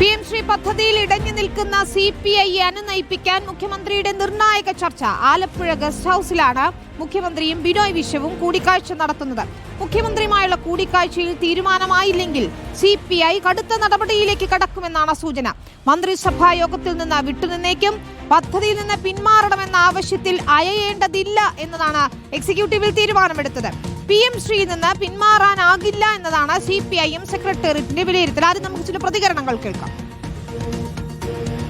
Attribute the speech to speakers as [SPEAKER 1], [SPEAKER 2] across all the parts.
[SPEAKER 1] P M Shri പദ്ധതിയിൽ ഇടഞ്ഞു നിൽക്കുന്ന C P I അനുനയിപ്പിക്കാൻ മുഖ്യമന്ത്രിയുടെ നിർണായക ചർച്ച ആലപ്പുഴ ഗസ്റ്റ് ഹൌസിലാണ് മുഖ്യമന്ത്രിയും ബിനോയ് വിശ്വവും കൂടിക്കാഴ്ച നടത്തുന്നത്. മുഖ്യമന്ത്രിയുമായുള്ള കൂടിക്കാഴ്ചയിൽ തീരുമാനമായില്ലെങ്കിൽ സി പി ഐ കടുത്ത നടപടിയിലേക്ക് കടക്കുമെന്നാണ് സൂചന. മന്ത്രിസഭാ യോഗത്തിൽ നിന്ന് വിട്ടുനിന്നേക്കും പദ്ധതിയിൽ നിന്ന് പിന്മാറണമെന്ന ആവശ്യത്തിൽ അയയേണ്ടതില്ല എന്നതാണ് എക്സിക്യൂട്ടീവിൽ തീരുമാനമെടുത്തത്. പി എം ശ്രീ നിന്ന് പിന്മാറാനാകില്ല എന്നതാണ് സി പി ഐ എം സെക്രട്ടേറിയറ്റിന്റെ വിലയിരുത്തൽ. ആദ്യം നമുക്ക് ചില പ്രതികരണങ്ങൾ കേൾക്കാം.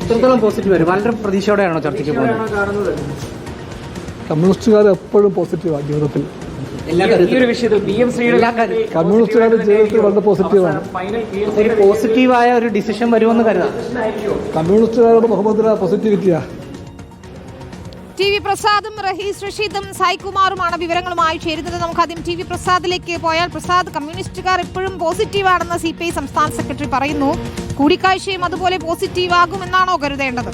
[SPEAKER 2] എത്രത്തോളം പോസിറ്റീവ് വരും വളരെ പ്രതീക്ഷയോടെയാണോ ചർച്ചയ്ക്ക് പോകുന്നത്?
[SPEAKER 3] കമ്മ്യൂണിസ്റ്റുകാർ എപ്പോഴും പോസിറ്റീവാണ് ജീവിതത്തിൽ.
[SPEAKER 2] ഈ ഒരു വിഷയത്തിൽ പി എം ശ്രീയുടെ എല്ലാ കാര്യ-
[SPEAKER 3] കമ്മ്യൂണിസ്റ്റുകാർ ജീവിതത്തിൽ വളരെ പോസിറ്റീവാണ്
[SPEAKER 2] ഒരു പോസിറ്റീവായ ഒരു ഡിസിഷൻ വരുമെന്ന് കരുതാം.
[SPEAKER 3] കമ്മ്യൂണിസ്റ്റുകാരുടെ മുഹമ്മദിന പോസിറ്റിവിറ്റിയാ
[SPEAKER 1] ടി വി പ്രസാദും റഹീസ് റഷീദും സായികുമാറുമാണ് വിവരങ്ങളുമായി ചേരുന്നത്. നമുക്ക് ആദ്യം ടി വി പ്രസാദിലേക്ക് പോയാൽ പ്രസാദ് കമ്മ്യൂണിസ്റ്റുകാർ എപ്പോഴും പോസിറ്റീവാണെന്ന് സി പി ഐ സംസ്ഥാന സെക്രട്ടറി പറയുന്നു. കൂടിക്കാഴ്ചയും അതുപോലെ പോസിറ്റീവ് ആകുമെന്നാണോ കരുതേണ്ടത്?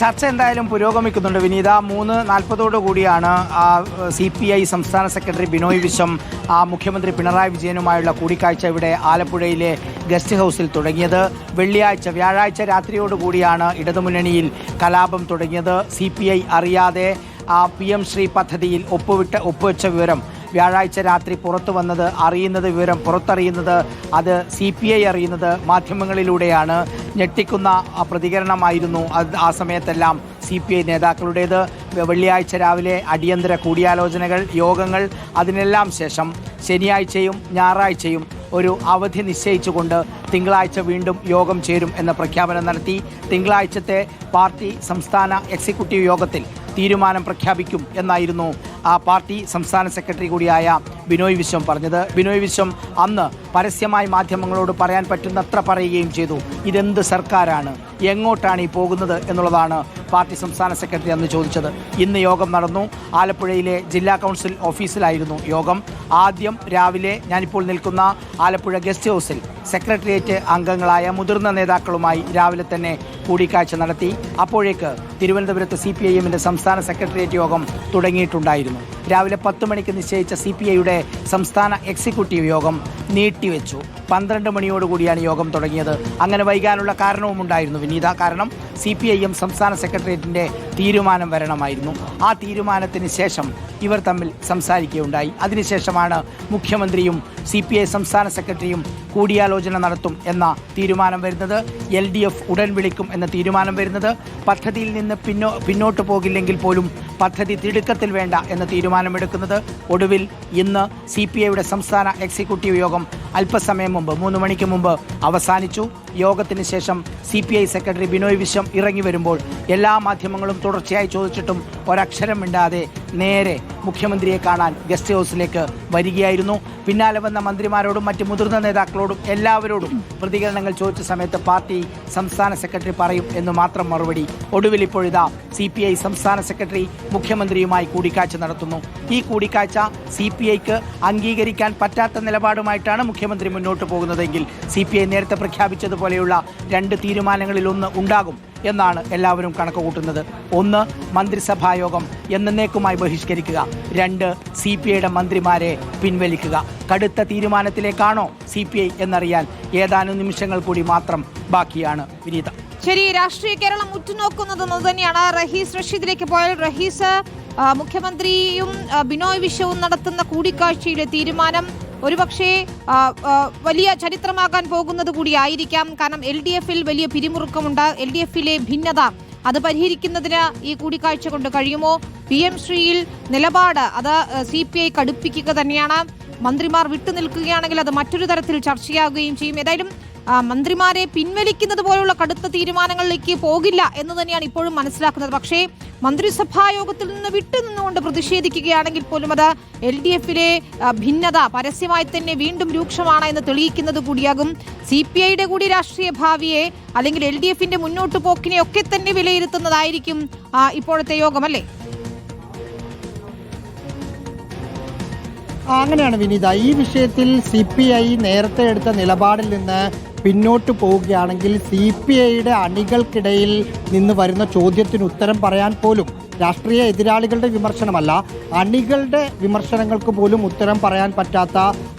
[SPEAKER 4] ചർച്ച എന്തായാലും പുരോഗമിക്കുന്നുണ്ട്. വിനീത മൂന്ന് നാൽപ്പതോടു കൂടിയാണ് സി പി ഐ സംസ്ഥാന സെക്രട്ടറി ബിനോയ് വിശ്വം ആ മുഖ്യമന്ത്രി പിണറായി വിജയനുമായുള്ള കൂടിക്കാഴ്ച ഇവിടെ ആലപ്പുഴയിലെ ഗസ്റ്റ് ഹൗസിൽ തുടങ്ങിയത്. വെള്ളിയാഴ്ച വ്യാഴാഴ്ച രാത്രിയോടുകൂടിയാണ് ഇടതുമുന്നണിയിൽ കലാപം തുടങ്ങിയത്. സി അറിയാതെ ആ പി എം ശ്രീ പദ്ധതിയിൽ ഒപ്പുവിട്ട് ഒപ്പുവെച്ച വിവരം വ്യാഴാഴ്ച രാത്രി പുറത്തു വന്നത് അറിയുന്നത് വിവരം പുറത്തറിയുന്നത് അത് സി പി ഐ അറിയുന്നത് മാധ്യമങ്ങളിലൂടെയാണ്. ഞെട്ടിക്കുന്ന പ്രതികരണമായിരുന്നു ആ സമയത്തെല്ലാം സി പി ഐ നേതാക്കളുടേത്. വെള്ളിയാഴ്ച രാവിലെ അടിയന്തര കൂടിയാലോചനകൾ യോഗങ്ങൾ അതിനെല്ലാം ശേഷം ശനിയാഴ്ചയും ഞായറാഴ്ചയും ഒരു അവധി നിശ്ചയിച്ചുകൊണ്ട് തിങ്കളാഴ്ച വീണ്ടും യോഗം ചേരും എന്ന പ്രഖ്യാപനം നടത്തി. തിങ്കളാഴ്ചത്തെ പാർട്ടി സംസ്ഥാന എക്സിക്യൂട്ടീവ് യോഗത്തിൽ തീരുമാനം പ്രഖ്യാപിക്കും എന്നായിരുന്നു ആ പാർട്ടി സംസ്ഥാന സെക്രട്ടറി കൂടിയായ ബിനോയ് വിശ്വം പറഞ്ഞത്. ബിനോയ് വിശ്വം അന്ന് പരസ്യമായി മാധ്യമങ്ങളോട് പറയാൻ പറ്റുന്നത്ര പറയുകയും ചെയ്തു. ഇതെന്ത് സർക്കാരാണ്? എങ്ങോട്ടാണ് ഈ പോകുന്നത് എന്നുള്ളതാണ് പാർട്ടി സംസ്ഥാന സെക്രട്ടറി അന്ന് ചോദിച്ചത് ഇന്ന് യോഗം നടന്നു. ആലപ്പുഴയിലെ ജില്ലാ കൗൺസിൽ ഓഫീസിലായിരുന്നു യോഗം. ആദ്യം രാവിലെ ഞാനിപ്പോൾ നിൽക്കുന്ന ആലപ്പുഴ ഗസ്റ്റ് ഹൗസിൽ സെക്രട്ടേറിയറ്റ് അംഗങ്ങളായ മുതിർന്ന നേതാക്കളുമായി രാവിലെ തന്നെ കൂടിക്കാഴ്ച നടത്തി. അപ്പോഴേക്ക് തിരുവനന്തപുരത്ത് സി പി ഐ സംസ്ഥാന സെക്രട്ടേറിയറ്റ് യോഗം തുടങ്ങിയിട്ടുണ്ടായിരുന്നു. രാവിലെ പത്ത് മണിക്ക് നിശ്ചയിച്ച സി പി ഐയുടെ സംസ്ഥാന എക്സിക്യൂട്ടീവ് യോഗം നീട്ടിവെച്ചു. പന്ത്രണ്ട് മണിയോടുകൂടിയാണ് യോഗം തുടങ്ങിയത്. അങ്ങനെ വൈകാനുള്ള കാരണവും ഉണ്ടായിരുന്നു വിനീത. കാരണം സി പി ഐ എം സംസ്ഥാന സെക്രട്ടേറിയറ്റിന്റെ തീരുമാനം വരണമായിരുന്നു. ആ തീരുമാനത്തിന് ശേഷം ഇവർ തമ്മിൽ സംസാരിക്കുകയുണ്ടായി. അതിനുശേഷമാണ് മുഖ്യമന്ത്രിയും സി പി ഐ സംസ്ഥാന സെക്രട്ടറിയും കൂടിയാലോചന നടത്തും എന്ന തീരുമാനം വരുന്നത്. എൽ ഡി എഫ് ഉടൻ വിളിക്കും എന്ന തീരുമാനം വരുന്നത്. പദ്ധതിയിൽ നിന്ന് പിന്നോ പിന്നോട്ട് പോകില്ലെങ്കിൽ പോലും പദ്ധതി തിടുക്കത്തിൽ വേണ്ട എന്ന് തീരുമാനമെടുക്കുന്നത് ഒടുവിൽ ഇന്ന് സി സംസ്ഥാന എക്സിക്യൂട്ടീവ് യോഗം അല്പസമയം മുമ്പ് മൂന്ന് മണിക്ക് മുമ്പ് അവസാനിച്ചു. യോഗത്തിന് ശേഷം C P I secretary Binoy Viswam ഇറങ്ങി വരുമ്പോൾ എല്ലാ മാധ്യമങ്ങളും തുടർച്ചയായി ചോദിച്ചിട്ടും ഒരക്ഷരം മിണ്ടാതെ നേരെ മുഖ്യമന്ത്രിയെ കാണാൻ ഗസ്റ്റ് ഹൗസിലേക്ക് വരികയായിരുന്നു. പിന്നാലെ വന്ന മന്ത്രിമാരോടും മറ്റ് മുതിർന്ന നേതാക്കളോടും എല്ലാവരോടും പ്രതികരണങ്ങൾ ചോദിച്ച സമയത്ത് പാർട്ടി സംസ്ഥാന സെക്രട്ടറി പറയും എന്ന് മാത്രം മറുപടി ഒടുവിൽ ഇപ്പോഴിതാ സി പി ഐ സംസ്ഥാന സെക്രട്ടറി മുഖ്യമന്ത്രിയുമായി കൂടിക്കാഴ്ച നടത്തുന്നു. ഈ കൂടിക്കാഴ്ച സി പി ഐക്ക് അംഗീകരിക്കാൻ പറ്റാത്ത നിലപാടുമായിട്ടാണ് മുഖ്യമന്ത്രി മുന്നോട്ട് പോകുന്നതെങ്കിൽ സി പി ഐ നേരത്തെ പ്രഖ്യാപിച്ചതുപോലെയുള്ള രണ്ട് തീരുമാനങ്ങളിൽ ഒന്ന് ഉണ്ടാകും എന്നാണ് എല്ലാവരും കണക്ക് കൂട്ടുന്നത് ഒന്ന് മന്ത്രിസഭായോഗം എന്നേക്കുമായി ബഹിഷ്കരിക്കുക. രണ്ട് സി പി ഐയുടെ മന്ത്രിമാരെ പിൻവലിക്കുക. കടുത്ത തീരുമാനത്തിലേക്കാണോ സി പി ഐ എന്നറിയാൻ ഏതാനും നിമിഷങ്ങൾ കൂടി മാത്രം ബാക്കിയാണ് വിനീത.
[SPEAKER 1] ശരി രാഷ്ട്രീയ കേരളം ഉറ്റുനോക്കുന്നത് തന്നെയാണ് റഹീസ് റഷീദിലേക്ക് പോയാൽ റഹീസ് മുഖ്യമന്ത്രിയും ബിനോയ് വിശ്വവും നടത്തുന്ന കൂടിക്കാഴ്ചയിലെ തീരുമാനം ഒരുപക്ഷേ വലിയ ചരിത്രമാകാൻ പോകുന്നത് കൂടിയായിരിക്കാം. കാരണം എൽ ഡി എഫിൽ വലിയ പിരിമുറുക്കമുണ്ട്. എൽ ഡി എഫിലെ ഭിന്നത അത് പരിഹരിക്കുന്നതിന് ഈ കൂടിക്കാഴ്ച കൊണ്ട് കഴിയുമോ? പി എം ശ്രീയിൽ നിലപാട് അത് സി പി ഐ കടുപ്പിക്കുക തന്നെയാണ്. മന്ത്രിമാർ വിട്ടുനിൽക്കുകയാണെങ്കിൽ അത് മറ്റൊരു തരത്തിൽ ചർച്ചയാകുകയും ചെയ്യും. ഏതായാലും മന്ത്രിമാരെ പിൻവലിക്കുന്നത് പോലുള്ള കടുത്ത തീരുമാനങ്ങളിലേക്ക് പോകില്ല എന്ന് തന്നെയാണ് ഇപ്പോഴും മനസ്സിലാക്കുന്നത്. പക്ഷേ മന്ത്രിസഭാ യോഗത്തിൽ നിന്ന് വിട്ടുനിന്നുകൊണ്ട് പ്രതിഷേധിക്കുകയാണെങ്കിൽ പോലും അത് എൽ ഡി എഫിലെ ഭിന്നത പരസ്യമായി തന്നെ വീണ്ടും രൂക്ഷമാണ് എന്ന് തെളിയിക്കുന്നത് കൂടിയാകും. സി പി ഐയുടെ കൂടി രാഷ്ട്രീയ ഭാവിയെ അല്ലെങ്കിൽ എൽ ഡി എഫിന്റെ മുന്നോട്ട് പോക്കിനെ ഒക്കെ തന്നെ വിലയിരുത്തുന്നതായിരിക്കും ഇപ്പോഴത്തെ യോഗം അല്ലേ
[SPEAKER 5] അങ്ങനെയാണ് വിനീത. ഈ വിഷയത്തിൽ സി പി ഐ നേരത്തെ എടുത്ത നിലപാടിൽ നിന്ന് പിന്നോട്ട് പോവുകയാണെങ്കിൽ സി പി ഐയുടെ അണികൾക്കിടയിൽ നിന്ന് വരുന്ന ചോദ്യത്തിന് ഉത്തരം പറയാൻ പോലും രാഷ്ട്രീയ എതിരാളികളുടെ വിമർശനമല്ല അണികളുടെ വിമർശനങ്ങൾക്ക് പോലും ഉത്തരം പറയാൻ പറ്റാത്ത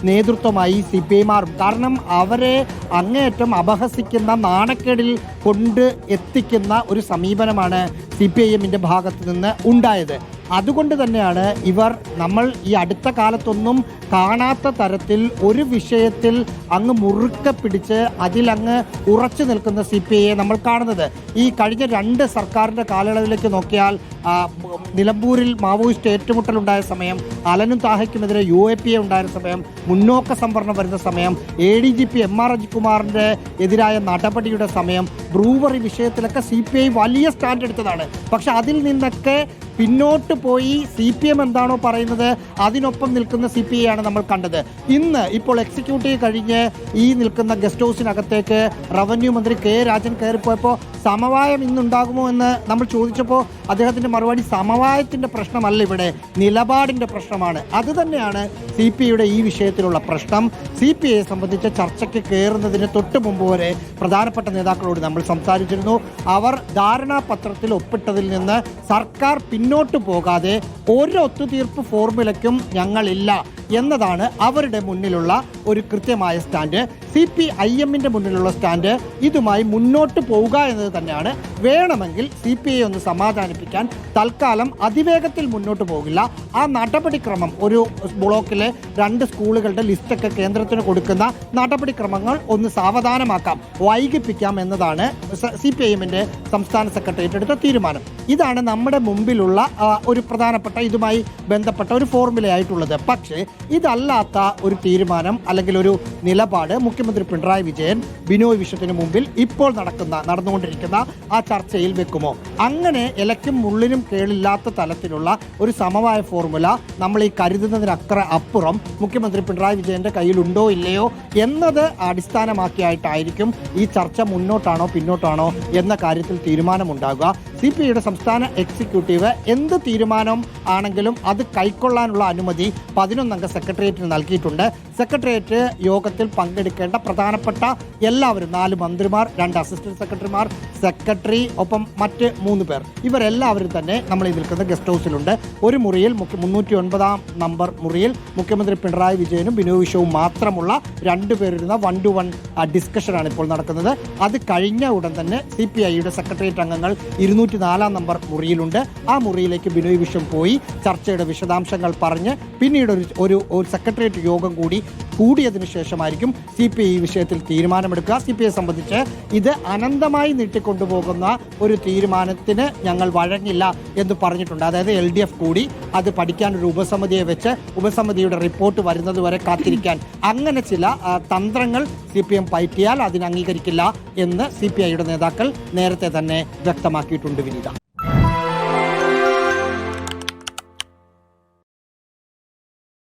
[SPEAKER 5] നേതൃത്വമായി സി പി ഐ മാറും. കാരണം അവരെ അങ്ങേയറ്റം അപഹസിക്കുന്ന നാണക്കേടിൽ കൊണ്ട് എത്തിക്കുന്ന ഒരു സമീപനമാണ് സി പി ഐ എമ്മിന്റെ ഭാഗത്ത് നിന്ന് ഉണ്ടായത്. അതുകൊണ്ട് തന്നെയാണ് ഇവർ നമ്മൾ ഈ അടുത്ത കാലത്തൊന്നും കാണാത്ത തരത്തിൽ ഒരു വിഷയത്തിൽ അങ്ങ് മുറുക്കെ പിടിച്ച് അതിലങ്ങ് ഉറച്ചു നിൽക്കുന്ന സി നമ്മൾ കാണുന്നത്. ഈ കഴിഞ്ഞ രണ്ട് സർക്കാരിന്റെ കാലയളവിലേക്ക് നോക്കിയാൽ നിലമ്പൂരിൽ മാവോയിസ്റ്റ് ഏറ്റുമുട്ടലുണ്ടായ സമയം അലനും താഹയ്ക്കുമെതിരെ യു എ പി എ ഉണ്ടായ സമയം മുന്നോക്ക സംവരണം വരുന്ന സമയം A D G P M R അജികുമാറിന്റെ എതിരായ നടപടിയുടെ സമയം ബ്രൂവറി വിഷയത്തിലൊക്കെ സി പി ഐ വലിയ സ്റ്റാൻഡ് എടുത്തതാണ്. പക്ഷെ അതിൽ നിന്നൊക്കെ പിന്നോട്ട് പോയി സി പി എം എന്താണോ പറയുന്നത് അതിനൊപ്പം നിൽക്കുന്ന സി പി ഐ ആണ് നമ്മൾ കണ്ടത്. ഇന്ന് ഇപ്പോൾ എക്സിക്യൂട്ടീവ് കഴിഞ്ഞ് ഈ നിൽക്കുന്ന ഗസ്റ്റ് ഹൗസിനകത്തേക്ക് റവന്യൂ മന്ത്രി കെ രാജൻ കയറിപ്പോയപ്പോൾ സമവായം ഇന്നുണ്ടാകുമോ എന്ന് നമ്മൾ ചോദിച്ചപ്പോൾ അദ്ദേഹത്തിന്റെ മറുപടി സമവായത്തിന്റെ പ്രശ്നമല്ല ഇവിടെ നിലപാടിന്റെ പ്രശ്നമാണ്. അത് തന്നെയാണ് സി പി ഐയുടെ ഈ വിഷയത്തിലുള്ള പ്രശ്നം. സി പി ഐയെ സംബന്ധിച്ച ചർച്ചയ്ക്ക് കയറുന്നതിന് തൊട്ട് മുമ്പ് വരെ പ്രധാനപ്പെട്ട നേതാക്കളോട് നമ്മൾ സംസാരിച്ചിരുന്നു. അവർ ധാരണാപത്രത്തിൽ ഒപ്പിട്ടതിൽ നിന്ന് സർക്കാർ പിന്നോട്ട് പോകാതെ ഒരു ഒത്തുതീർപ്പ് ഫോർമുലയ്ക്കും ഞങ്ങളില്ല എന്നതാണ് അവരുടെ മുന്നിലുള്ള ഒരു കൃത്യമായ സ്റ്റാൻഡ്. സി പി ഐ എമ്മിന്റെ മുന്നിലുള്ള സ്റ്റാൻഡ് ഇതുമായി മുന്നോട്ട് പോവുക എന്നത് തന്നെയാണ്. വേണമെങ്കിൽ സി പി ഐ ഒന്ന് സമാധാനിപ്പിക്കാൻ തൽക്കാലം അതിവേഗത്തിൽ മുന്നോട്ട് പോകില്ല. ആ നടപടിക്രമം ഒരു ബ്ലോക്കിലെ രണ്ട് സ്കൂളുകളുടെ ലിസ്റ്റൊക്കെ കേന്ദ്രത്തിന് കൊടുക്കുന്ന നടപടിക്രമങ്ങൾ ഒന്ന് സാവധാനമാക്കാം വൈകിപ്പിക്കാം എന്നതാണ് സി പി ഐ സംസ്ഥാന സെക്രട്ടേറിയറ്റ് എടുത്ത തീരുമാനം. ഇതാണ് നമ്മുടെ മുമ്പിലുള്ള ഒരു പ്രധാനപ്പെട്ട ഇതുമായി ബന്ധപ്പെട്ട ഒരു ഫോർമുലയായിട്ടുള്ളത് പക്ഷേ ഇതല്ലാത്ത ഒരു തീരുമാനം അല്ലെങ്കിൽ ഒരു നിലപാട് മുഖ്യമന്ത്രി പിണറായി വിജയൻ ബിനോയ് വിശ്വത്തിന് മുമ്പിൽ ഇപ്പോൾ നടക്കുന്ന നടന്നുകൊണ്ടിരിക്കുന്ന ആ ചർച്ചയിൽ വെക്കുമോ? അങ്ങനെ ഇലയ്ക്കും മുള്ളിനും കേളില്ലാത്ത തലത്തിലുള്ള ഒരു സമവായ ഫോർമുല നമ്മൾ ഈ കരുതുന്നതിനക്കറെ അപ്പുറം മുഖ്യമന്ത്രി പിണറായി വിജയന്റെ കയ്യിലുണ്ടോ ഇല്ലയോ എന്നത് അടിസ്ഥാനമാക്കിയായിട്ടായിരിക്കും ഈ ചർച്ച മുന്നോട്ടാണോ പിന്നോട്ടാണോ എന്ന കാര്യത്തിൽ തീരുമാനമുണ്ടാകുക സി പി ഐയുടെ സംസ്ഥാന എക്സിക്യൂട്ടീവ് എന്ത് തീരുമാനം ആണെങ്കിലും അത് കൈക്കൊള്ളാനുള്ള അനുമതി പതിനൊന്നംഗ സെക്രട്ടേറിയറ്റിന് നൽകിയിട്ടുണ്ട്. സെക്രട്ടേറിയറ്റ് യോഗത്തിൽ പങ്കെടുക്കേണ്ട പ്രധാനപ്പെട്ട എല്ലാവരും നാല് മന്ത്രിമാർ രണ്ട് അസിസ്റ്റന്റ് സെക്രട്ടറിമാർ സെക്രട്ടറി ഒപ്പം മറ്റ് മൂന്ന് പേർ. ഇവരെല്ലാവരും തന്നെ നമ്മൾ ഈ നിൽക്കുന്ന ഗസ്റ്റ് ഹൗസിലുണ്ട്. ഒരു മുറിയിൽ മുന്നൂറ്റി ഒൻപതാം നമ്പർ മുറിയിൽ മുഖ്യമന്ത്രി പിണറായി വിജയനും ബിനു വിശ്വവും മാത്രമുള്ള രണ്ടുപേരിരുന്ന വൺ ടു വൺ ഡിസ്കഷനാണ് ഇപ്പോൾ നടക്കുന്നത്. അത് കഴിഞ്ഞ ഉടൻ തന്നെ സി പി ഐയുടെ സെക്രട്ടേറിയറ്റ് അംഗങ്ങൾ ഇരുന്നൂറ്റി നാലാം നമ്പർ മുറിയിലുണ്ട്. ആ മുറിയിലേക്ക് ബിനോയ് വിശ്വം പോയി. ചർച്ചയുടെ വിശദാംശങ്ങൾ പറഞ്ഞ് പിന്നീട് ഒരു ഒരു സെക്രട്ടേറിയറ്റ് യോഗം കൂടി കൂടിയതിനു ശേഷമായിരിക്കും സി പി ഐ വിഷയത്തിൽ തീരുമാനമെടുക്കുക. സി പി ഐ സംബന്ധിച്ച് ഇത് അനന്തമായി നീട്ടിക്കൊണ്ടുപോകുന്ന ഒരു തീരുമാനത്തിന് ഞങ്ങൾ വഴങ്ങില്ല എന്ന് പറഞ്ഞിട്ടുണ്ട്. അതായത് എൽ ഡി എഫ് കൂടി അത് പഠിക്കാൻ ഒരു ഉപസമിതിയെ വെച്ച് ഉപസമിതിയുടെ റിപ്പോർട്ട് വരുന്നതുവരെ കാത്തിരിക്കാൻ. അങ്ങനെ ചില തന്ത്രങ്ങൾ സി പി എം പയറ്റിയാൽ അതിന് എന്ന് സി പി ഐയുടെ നേതാക്കൾ നേരത്തെ തന്നെ വ്യക്തമാക്കിയിട്ടുണ്ട് വിനീത.